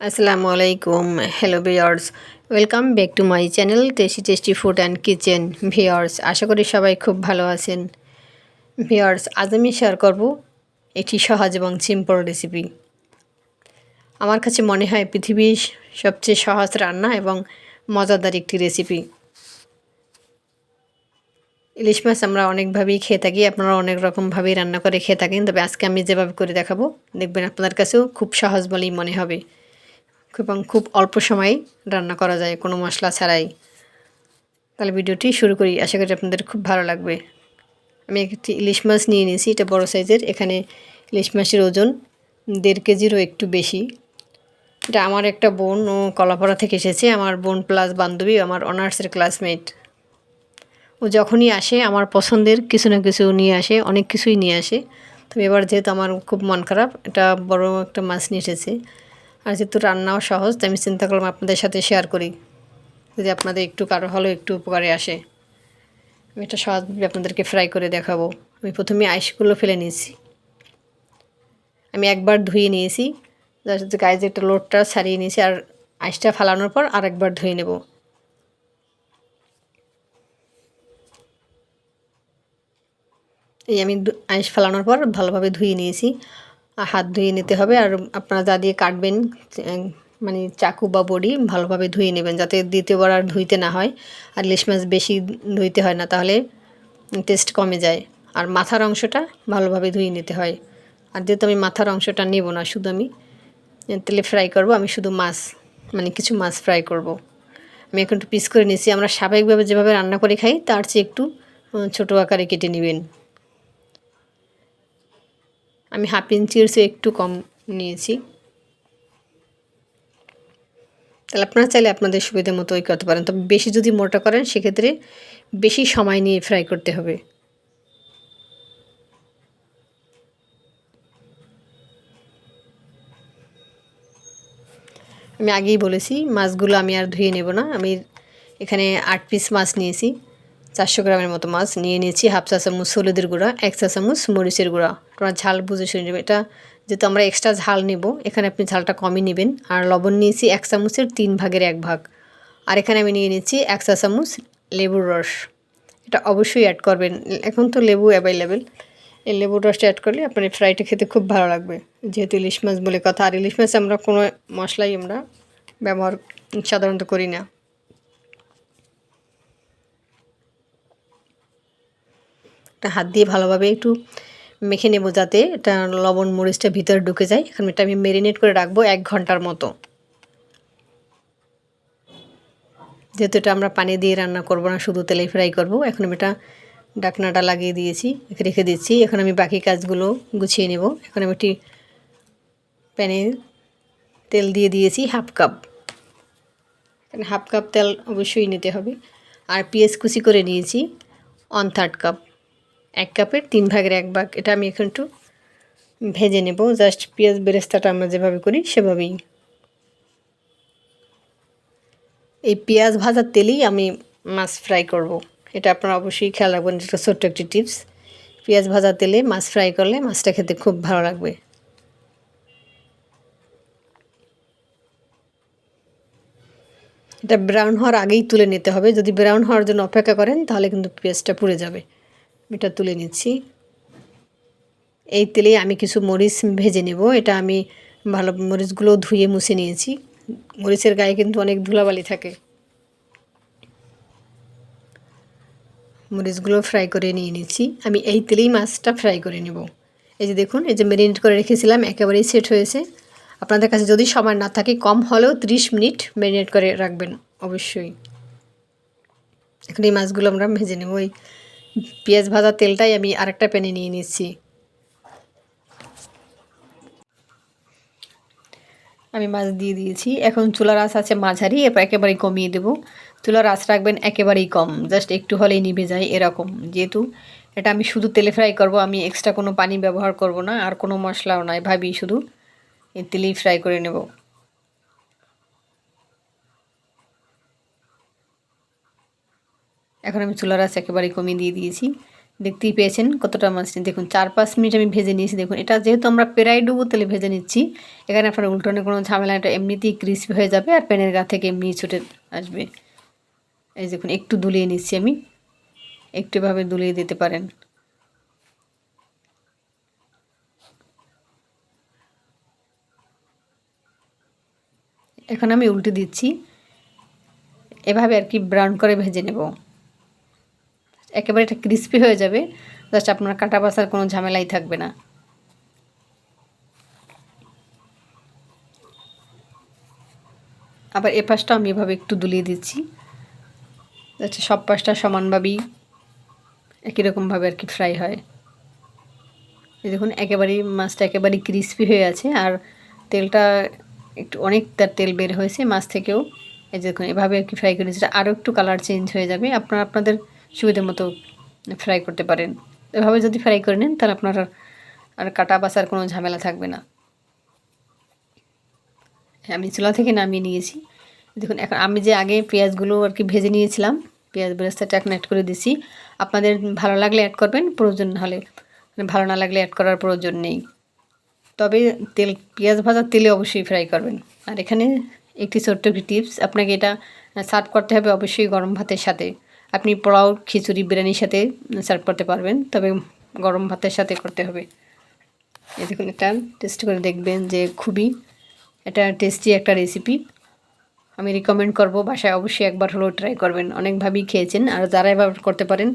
আসসালামু আলাইকুম hello viewers welcome back to my channel tasty tasty food and kitchen viewers আশা করি সবাই খুব ভালো আছেন। ভিওর্স আজ আমি শেয়ার করব একটি সহজ এবং সিম্পল রেসিপি আমার কাছে মনে হয় পৃথিবীর সবচেয়ে সহজ রান্না এবং মজাদার একটি রেসিপি ইলিশ মাছ আমরা অনেকভাবেই খেয়ে থাকি, আপনারা অনেক রকমভাবেই রান্না করে খেয়ে থাকেন, তবে আজকে আমি যেভাবে করে দেখাবো, দেখবেন আপনাদের কাছেও খুব সহজ বলেই মনে হবে। এবং খুব অল্প সময়ে রান্না করা যায় কোনো মশলা ছাড়াই। তাহলে ভিডিওটি শুরু করি। আশা করি আপনাদের খুব ভালো লাগবে। আমি একটি ইলিশ মাছ নিয়ে নিয়েছি। এটা বড় সাইজের। এখানে ইলিশ মাছের ওজন দেড় কেজিরও একটু বেশি। এটা আমার একটা বোন ও কলাপাড়া থেকে এসেছে। আমার বোন প্লাস বান্ধবী, আমার অনার্সের ক্লাসমেট ও যখনই আসে, আমার পছন্দের কিছু না কিছু নিয়ে আসে, অনেক কিছুই নিয়ে আসে। তবে এবার যেহেতু আমার খুব মন খারাপ, এটা বড় একটা মাছ নিয়ে এসেছে। আর যেহেতু রান্নাও সহজ, তাই আমি চিন্তা করলাম আপনাদের সাথে শেয়ার করি। যদি আপনাদের একটু কারও হলেও একটু উপকারে আসে, আমি এটা সহজভাবে আপনাদেরকে ফ্রাই করে দেখাবো। আমি প্রথমে আইসগুলো ফেলে নিয়েছি। আমি একবার ধুয়ে নিয়েছি। যার সাথে গায়ে যে একটা লোডটা ছাড়িয়ে নিয়েছি আর আইসটা ফালানোর পর আরেকবার ধুয়ে নেব। এই আমি আইস ফালানোর পর ভালোভাবে ধুয়ে নিয়েছি। হাত ধুয়ে নিতে হবে আর আপনারা যা দিয়ে কাটবেন মানে চাকু বা বড়ি ভালোভাবে ধুয়ে নেবেন যাতে দ্বিতীয়বার আর ধুইতে না হয়। আর ইলিশ মাছ বেশি ধুইতে হয় না, তাহলে টেস্ট কমে যায়। আর মাথার অংশটা ভালোভাবে ধুয়ে নিতে হয়। আর যেহেতু আমি মাথার অংশটা নেব না, শুধু আমি তেলে ফ্রাই করব, আমি শুধু মাছ মানে কিছু মাছ ফ্রাই করব। আমি এখন একটু পিস করে নিয়েছি, আমরা স্বাভাবিকভাবে যেভাবে রান্না করে খাই, তার চেয়ে একটু ছোটো আকারে কেটে নেবেন। আমি হাফ ইঞ্চির চেয়ে একটু কম নিয়েছি। তাহলে আপনারা চাইলে আপনাদের সুবিধা মতো ওই করতে পারেন। তবে বেশি যদি মোটা করেন, সেক্ষেত্রে বেশি সময় নিয়ে ফ্রাই করতে হবে। আমি আগেই বলেছি, মাছগুলো আমি আর ধুয়ে নেব না। আমি এখানে আট পিস মাছ নিয়েছি। চারশো গ্রামের মতো মাছ নিয়ে নিয়েছি, হাফ চা চামচ হলুদের গুঁড়া, এক চা চামচ মরিচের গুঁড়া। তোমার ঝাল বুঝে শুনে নেবে। এটা যেহেতু আমরা এক্সট্রা ঝাল নেব, এখানে আপনি ঝালটা কমই নেবেন। আর লবণ নিয়েছি এক চামচের তিন ভাগের এক ভাগ। আর এখানে আমি নিয়ে নিয়েছি এক চা চামচ লেবুর রস। এটা অবশ্যই অ্যাড করবেন। এখন তো লেবু অ্যাভেলেবেল এই লেবুর রসটা অ্যাড করলে আপনার ফ্রাইটা খেতে খুব ভালো লাগবে। যেহেতু ইলিশ মাছ বলে কথা। আর ইলিশ মাছ আমরা কোনো মশলাই আমরা ব্যবহার সাধারণত করি না। একটা হাত দিয়ে ভালোভাবে একটু মেখে নেব যাতে এটা লবণ মরিচটা ভিতরে ঢুকে যায়। এখন এটা আমি মেরিনেট করে রাখব এক ঘণ্টার মতো। যেহেতু এটা আমরা পানি দিয়ে রান্না করব না, শুধু তেলে ফ্রাই করব, এখন আমি এটা ডাকনাটা লাগিয়ে দিয়েছি, রেখে দিচ্ছি। এখন আমি বাকি কাজগুলো গুছিয়ে নেব। এখন আমি একটি প্যানে তেল দিয়ে দিয়েছি হাফ কাপ। হাফ কাপ তেল অবশ্যই নিতে হবে। আর পেঁয়াজ কুচি করে নিয়েছি ওয়ান থার্ড কাপ এক কাপের তিন ভাগের এক ভাগ। এটা আমি এখন একটু ভেজে নেব। জাস্ট পেঁয়াজ বেরেস্তাটা আমরা যেভাবে করি সেভাবেই। এই পেঁয়াজ ভাজার তেলেই আমি মাছ ফ্রাই করব। এটা আপনারা অবশ্যই খেয়াল রাখবেন, এটা ছোট্ট একটি টিপস। পেঁয়াজ ভাজা তেলে মাছ ফ্রাই করলে মাছটা খেতে খুব ভালো লাগবে। এটা ব্রাউন হওয়ার আগেই তুলে নিতে হবে। যদি ব্রাউন হওয়ার জন্য অপেক্ষা করেন তাহলে কিন্তু পেঁয়াজটা পুড়ে যাবে। এটা তুলে নিচ্ছি। এই তেলে আমি কিছু মরিচ ভেজে নেব। এটা আমি ভালো মরিচগুলো ধুয়ে মুছে নিয়েছি। মরিচের গায়ে কিন্তু অনেক ধুলাবালি থাকে। মরিচগুলো ফ্রাই করে নিয়ে নিচ্ছি। আমি এই তেলেই মাছটা ফ্রাই করে নেব। এই যে দেখুন, এই যে ম্যারিনেট করে রেখেছিলাম, একেবারেই সেট হয়েছে। আপনাদের কাছে যদি সময় না থাকে, কম হলেও 30 মিনিট ম্যারিনেট করে রাখবেন, অবশ্যই। এখন এই মাছগুলো আমরা ভেজে নেব। ওই পেঁয়াজ ভাজা তেলটাই আমি আরেকটা প্যানে নিয়ে নিচ্ছি। আমি মাছ দিয়ে দিয়েছি। এখন চুলার আঁচ আছে মাঝারি, এরপর একেবারেই কমিয়ে দেবো। চুলার আঁচ রাখবেন একেবারেই কম, জাস্ট একটু হলেই নিভে যায় এরকম। যেহেতু এটা আমি শুধু তেলে ফ্রাই করব, আমি এক্সট্রা কোনো পানি ব্যবহার করব না, আর কোনো মশলাও নয় ভাবি শুধু তেলেই ফ্রাই করে নেব। এখন আমি চুলার আঁচ একেবারে কমিয়ে দিয়ে দিয়েছি। দেখতেই পেয়েছেন কতটা মাছ দেখুন, চার পাঁচ মিনিট আমি ভেজে নিয়েছি। দেখুন, এটা যেহেতু আমরা প্রায় ডুবো তেলে ভেজে নিচ্ছি, এখানে আপনার উল্টনে কোনো ঝামেলা এটা এমনিতেই ক্রিসপি হয়ে যাবে আর প্যানের গা থেকে এমনি ছুটে আসবে। এই দেখুন, একটু দুলিয়ে নিচ্ছি আমি। একটুভাবে দুলিয়ে দিতে পারেন। এখন আমি উল্টে দিচ্ছি। এভাবে আর কি ব্রাউন করে ভেজে নেব। একেবারে এটা ক্রিস্পি হয়ে যাবে। জাস্ট আপনার কাটা বাসার কোনো ঝামেলাই থাকবে না। আবার এ পাশটা আমি এভাবে একটু দুলিয়ে দিচ্ছি। যাতে সব পাশটা সমানভাবেই একই রকমভাবে আর কি ফ্রাই হয়। এই দেখুন, একেবারেই মাছটা একেবারেই ক্রিস্পি হয়ে আছে। আর তেলটা একটু অনেক তার তেল বের হয়েছে মাছ থেকেও। এই যে দেখুন, এভাবে আর কি ফ্রাই করে যেটা আরও একটু কালার চেঞ্জ হয়ে যাবে। আপনারা, আপনাদের সুবিধা মতো ফ্রাই করতে পারেন। এভাবে যদি ফ্রাই করে নেন, তাহলে আপনার আর কাটা বাসার কোনো ঝামেলা থাকবে না। আমি চুলা থেকে নামিয়ে নিয়েছি। দেখুন, এখন আমি যে আগে পেঁয়াজগুলো আর কি ভেজে নিয়েছিলাম, পেঁয়াজ বেরেস্তাটা এখন অ্যাড করে দিছি আপনাদের ভালো লাগলে অ্যাড করবেন, প্রয়োজন হলে। মানে ভালো না লাগলে অ্যাড করার প্রয়োজন নেই। তবে তেল, পেঁয়াজ ভাজার তেলে অবশ্যই ফ্রাই করবেন। আর এখানে একটি ছোট্ট একটি টিপস আপনাকে এটা সার্ভ করতে হবে অবশ্যই গরম ভাতের সাথে। আপনি পোলাও, খিচুড়ি, বিরিয়ানির সাথে সার্ভ করতে পারবেন, তবে গরম ভাতের সাথে করতে হবে। এই দেখুন এটা টেস্ট করে দেখবেন যে খুবই এটা টেস্টি একটা রেসিপি আমি রিকমেন্ড করব, বাসায় অবশ্যই একবার হলেও ট্রাই করবেন। অনেকভাবেই খেয়েছেন, আর যারা এবার করতে পারেন,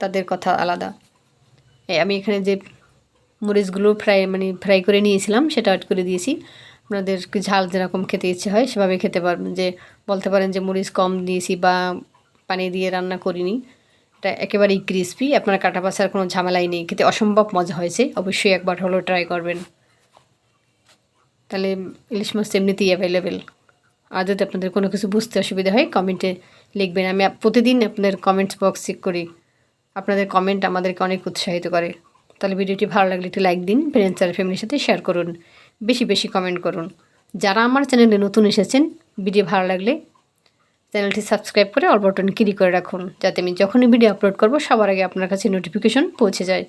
তাদের কথা আলাদা। আমি এখানে যে মরিচগুলো ফ্রাই মানে ফ্রাই করে নিয়েছিলাম, সেটা অ্যাড করে দিয়েছি। আপনাদের ঝাল যেরকম খেতে ইচ্ছে হয়, সেভাবে খেতে পারবেন। যে বলতে পারেন যে মরিচ কম দিয়েছি বা পানি দিয়ে রান্না করিনি। এটা একেবারেই ক্রিস্পি আপনার কাটা পাশার কোনো ঝামেলাই নেই। খেতে অসম্ভব মজা হয়েছে। অবশ্যই একবার হলেও ট্রাই করবেন। তাহলে ইলিশ মাছ এমনিতেই অ্যাভেলেবেল আর যদি আপনাদের কোনো কিছু বুঝতে অসুবিধা হয় কমেন্টে লিখবেন। আমি প্রতিদিন আপনাদের কমেন্টস বক্স চেক করি। আপনাদের কমেন্ট আমাদেরকে অনেক উৎসাহিত করে। তাহলে ভিডিওটি ভালো লাগলে একটু লাইক দিন ফ্রেন্ডস আর ফ্যামিলির সাথে শেয়ার করুন। বেশি বেশি কমেন্ট করুন। যারা আমার চ্যানেলে নতুন এসেছেন ভিডিও ভালো লাগলে চ্যানেলটি সাবস্ক্রাইব করে অল বটন ক্লিক করে রাখুন, যাতে আমি যখনই ভিডিও আপলোড করব, সবার আগে আপনার কাছে নোটিফিকেশন পৌঁছে যায়।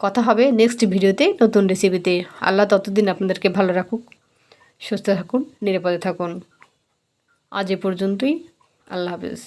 কথা হবে নেক্সট ভিডিওতে নতুন রেসিপিতে আল্লাহ ততদিন আপনাদেরকে ভালো রাখুক, সুস্থ থাকুন, নিরাপদে থাকুন। আজ এ পর্যন্তই, আল্লাহ হাফেজ।